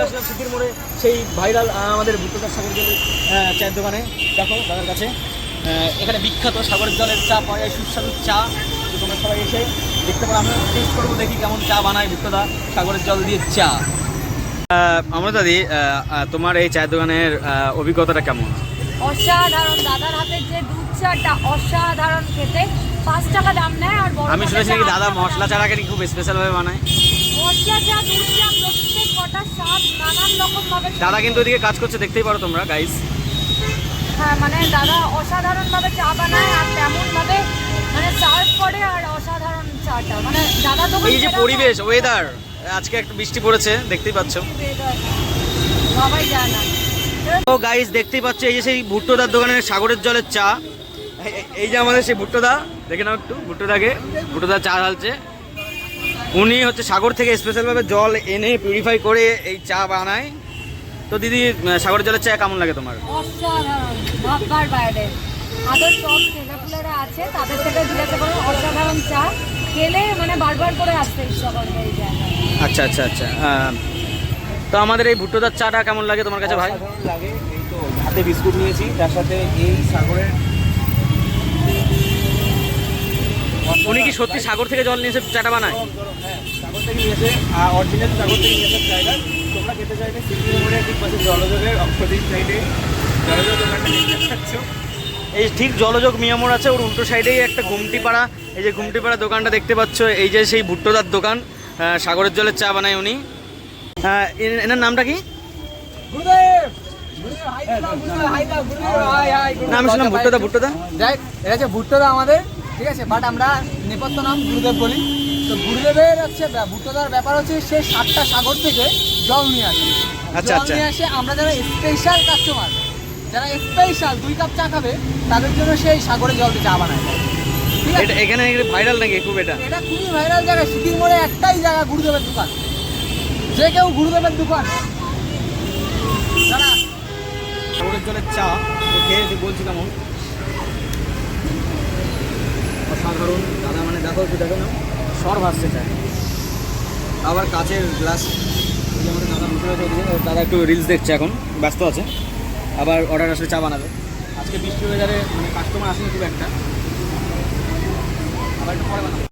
চলে আসলাম সিটির মোড়ে সেই ভাইরাল আমাদের ভুট্টোদার সাগর জলের চায়ের দোকানে। দেখো দাদার কাছে। এখানে বিখ্যাত সাগরের জলের চা পাওয়া যায় সুস্বাদু চা। তো তোমরা সবাই এসে দেখতে পারো আমি টেস্ট করব দেখি কেমন চা বানায় ভুট্টোদা সাগরের জল দিয়ে চা। আমরা দাদি তোমার এই চায়ের দোকানের অভিজ্ঞতাটা কেমন? অসাধারণ দাদার হাতের যে দুধ চাটা অসাধারণ খেতে। পাঁচ টাকা দাম নেয় আর আমি শুনেছি নাকি দাদা মশলা চাটাকে খুব স্পেশাল ভাবে বানায়? মশলা চা দুধ চা রকম ভাবে দাদা কিন্তু ওদিকে কাজ করছে দেখতেই পারো তোমরা গাইস হ্যাঁ মানে দাদা অসাধারণ ভাবে চা বানায় আর তেমন ভাবে মানে সার্ভ করে আর অসাধারণ চাটা। মানে দাদা তো এই যে পরিবেশ ওয়েদার আজকে একটু বৃষ্টি পড়েছে দেখতেই পাচ্ছ। সবাই যায় না তো গাইস দেখতেই পাচ্ছ এই যে সেই ভুট্টোদার দোকানের সাগরের জলের চা। এই যে আমাদের সেই ভুট্টোদা দেখে নাও একটু ভুট্টোদাকে ভুট্টোদা চা ঢালছে। উনি হচ্ছে সাগর থেকে স্পেশালভাবে জল এনে পিউরিফাই করে এই চা বানায়। তো দিদি সাগরের জলের চা কেমন লাগে তোমার? ভাববার বাইরে। আদার সব ছেলেপুলেরা আছে তাদের থেকে জিজ্ঞাসা করো অসাধারণ চা। খেলে মানে বারবার করে আসতে ইচ্ছা করবে এই জায়গায়। আচ্ছা আচ্ছা আচ্ছা আহ, তো আমাদের এই ভুট্টোদার চাটা কেমন লাগে তোমার কাছে ভাই? লাগে এই তো হাতে বিস্কুট নিয়েছি তার সাথে এই সাগরের উনি কি সত্যি সাগর থেকে জল নিয়ে এসে চাটা বানায়? হ্যাঁ সাগর থেকে নিয়েছে আর অরিজিনাল সাগর থেকে তোমরা খেতে চাইলে ঠিক পাশে জলযোগের অপোজিট সাইডে জলযোগ দোকানটা দেখতে পাচ্ছ। এই ঠিক জলযোগ মিয়ামোড় আছে ওর উল্টো সাইডেই একটা গুমটি পাড়া এই যে গুমটি পাড়া দোকানটা দেখতে পাচ্ছ এই যে সেই ভুট্টোদার দোকান সাগরের জলের চা বানায় উনি। এনার নামটা কি? না আমি শুনলাম ভুট্টোদা ভুট্টোদা। দেখ এটা হচ্ছে ভুট্টোদা আমাদের ঠিক আছে? বাট আমরা নেপথ্য নাম গুরুদেব বলি। তো গুরুদেবের হচ্ছে ব্যা- ভুট্টোদার ব্যাপার হচ্ছে সে সাতটা সাগর থেকে জল নিয়ে আসে। আচ্ছা, জল আচ্ছা। নিয়ে আসে আমরা যারা স্পেশাল কাস্টমার যারা স্পেশাল দুই কাপ চা খাবে তাদের জন্য সেই সাগরে জল দিয়ে চা বানায়। ঠিক আছে? এটা এখানে ভাইরাল নাকি খুব এটা? এটা খুবই ভাইরাল জায়গা সিটির মোড়ে একটাই জায়গা গুরুদেবের দোকান। যে কেউ গুরুদেবের দোকান। সাগরের জলের চা খেয়ে একটু বলছি কেমন অসাধারণ দাদা মানে দেখো একটু দেখো না সর ভাসতে চায় আবার কাচের গ্লাস দাদা দাদা একটু রিলস দেখছে এখন, ব্যস্ত আছে। আবার অর্ডার আসলে চা বানাবে। আজকে বৃষ্টি হয়ে যাবে মানে কাস্টমার আসেনি খুব একটা। আবার একটু পরে বানাবো।